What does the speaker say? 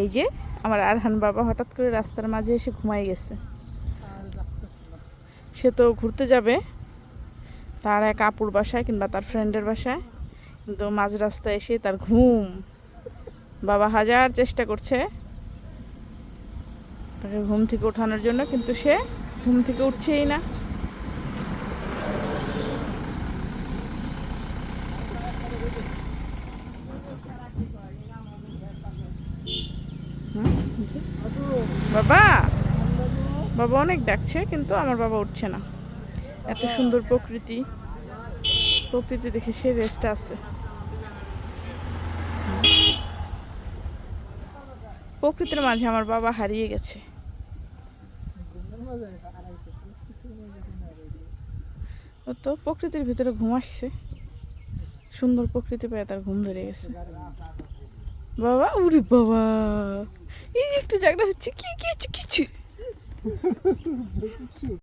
এই যে আমার আরহান বাবা হঠাৎ করে রাস্তার মাঝে এসে ঘুমাই গেছে। সে তো ঘুরতে যাবে। তার এক আপুর বাসায় কিংবা তার ফ্রেন্ডের বাসায়। কিন্তু মাঝ রাস্তায় এসে তার ঘুম। বাবা হাজার চেষ্টা করছে তাকে ঘুম থেকে ওঠানোর জন্য, কিন্তু সে ঘুম থেকে উঠছেই না। বাবা! বাবা অনেক ডাকছে, কিন্তু আমার বাবা উঠছে না। এত সুন্দর প্রকৃতি। প্রকৃতি দেখে সে রেস্ট আছে। প্রকৃতির মাঝে আমার বাবা হারিয়ে গেছে। ও তো প্রকৃতির ভিতরে ঘুম আসছে। সুন্দর প্রকৃতি পেয়ে তার ঘুম ধরে গেছে। বাবা, উরে বাবা! এই যে একটু জায়গাটা হচ্ছে কি কি হচ্ছে কিছু